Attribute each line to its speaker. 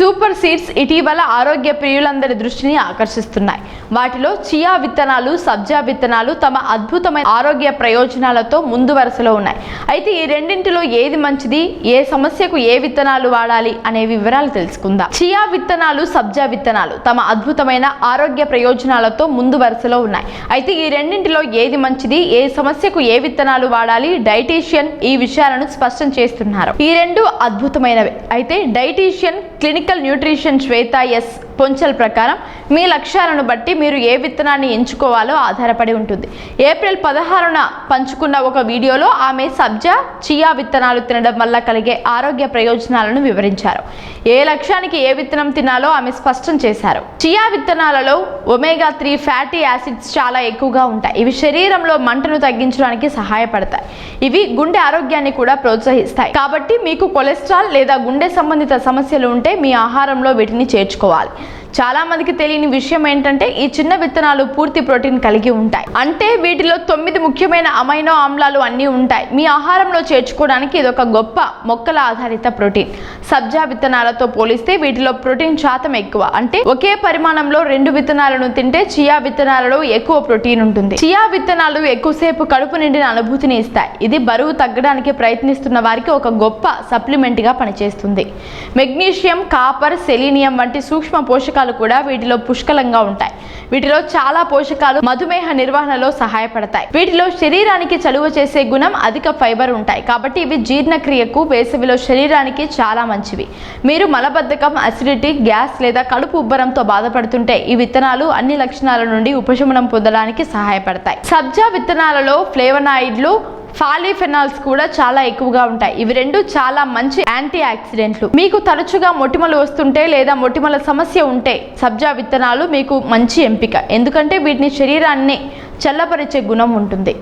Speaker 1: Super seeds ఇటీవల ఆరోగ్య ప్రియులందరి దృష్టిని ఆకర్షిస్తున్నాయి. వాటిలో చియా విత్తనాలు సబ్జా విత్తనాలు తమ అద్భుతమైన ఆరోగ్య ప్రయోజనాలతో ముందు వరుసలో ఉన్నాయి. అయితే ఈ రెండింటిలో ఏది మంచిది? ఏ సమస్యకు ఏ విత్తనాలు వాడాలి? అనే వివరాలు తెలుసుకుందాం. చియా విత్తనాలు సబ్జా విత్తనాలు తమ అద్భుతమైన ఆరోగ్య ప్రయోజనాలతో ముందు వరుసలో ఉన్నాయి. అయితే ఈ రెండింటిలో ఏది మంచిది? ఏ సమస్యకు ఏ విత్తనాలు వాడాలి? డైటీషియన్ ఈ విషయాలను స్పష్టం చేస్తున్నారు. ఈ రెండు అద్భుతమైనవి. అయితే dietician clinic clinical nutrition Shweta S Ponchal ప్రకారం మీ లక్ష్యాలను బట్టి మీరు ఏ విత్తనాన్ని ఎంచుకోవాలో ఆధారపడి ఉంటుంది. ఏప్రిల్ పదహారున పంచుకున్న ఒక వీడియోలో ఆమె సబ్జా చియా విత్తనాలు తినడం వల్ల కలిగే ఆరోగ్య ప్రయోజనాలను వివరించారు. ఏ లక్ష్యానికి ఏ విత్తనం తినాలో ఆమె స్పష్టం చేశారు. చియా విత్తనాలలో ఒమేగా త్రీ ఫ్యాటీ యాసిడ్స్ చాలా ఎక్కువగా ఉంటాయి. ఇవి శరీరంలో మంటను తగ్గించడానికి సహాయపడతాయి. ఇవి గుండె ఆరోగ్యాన్ని కూడా ప్రోత్సహిస్తాయి. కాబట్టి మీకు కొలెస్ట్రాల్ లేదా గుండె సంబంధిత సమస్యలు ఉంటే మీ ఆహారంలో వీటిని చేర్చుకోవాలి. చాలా మందికి తెలియని విషయం ఏంటంటే ఈ చిన్న విత్తనాలు పూర్తి ప్రోటీన్ కలిగి ఉంటాయి. అంటే వీటిలో తొమ్మిది ముఖ్యమైన అమైనో ఆమ్లాలు అన్నీ ఉంటాయి. మీ ఆహారంలో చేర్చుకోవడానికి ఇది ఒక గొప్ప మొక్కల ఆధారిత ప్రోటీన్. సబ్జా విత్తనాలతో పోలిస్తే వీటిలో ప్రోటీన్ శాతం ఎక్కువ. అంటే ఒకే పరిమాణంలో రెండు విత్తనాలను తింటే చియా విత్తనాలలో ఎక్కువ ప్రోటీన్ ఉంటుంది. చియా విత్తనాలు ఎక్కువసేపు కడుపు నిండిన అనుభూతిని ఇస్తాయి. ఇది బరువు తగ్గడానికి ప్రయత్నిస్తున్న వారికి ఒక గొప్ప సప్లిమెంట్గా పనిచేస్తుంది. మెగ్నీషియం కాపర్ సెలీనియం వంటి సూక్ష్మ పోషకాలు కూడా వీటిలో పుష్కలంగా ఉంటాయి. వీటిలో చాలా పోషకాలు మధుమేహ నిర్వహణలో సహాయపడతాయి. వీటిలో శరీరానికి చలువ చేసే గుణం అధిక ఫైబర్ ఉంటాయి. కాబట్టి ఇవి జీర్ణక్రియకు వేసవిలో శరీరానికి చాలా మంచివి. మీరు మలబద్ధకం అసిడిటీ గ్యాస్ లేదా కడుపు ఉబ్బరంతో బాధపడుతుంటే ఈ విత్తనాలు అన్ని లక్షణాల నుండి ఉపశమనం పొందడానికి సహాయపడతాయి. సబ్జా విత్తనాలలో ఫ్లేవనాయిడ్లు ఫాలిఫెనాల్స్ కూడా చాలా ఎక్కువగా ఉంటాయి. ఇవి రెండు చాలా మంచి యాంటీ ఆక్సిడెంట్లు. మీకు తరచుగా మొటిమలు వస్తుంటే లేదా మొటిమల సమస్య ఉంటే సబ్జా విత్తనాలు మీకు మంచి ఎంపిక. ఎందుకంటే వీటిని శరీరాన్ని చల్లపరిచే గుణం ఉంటుంది.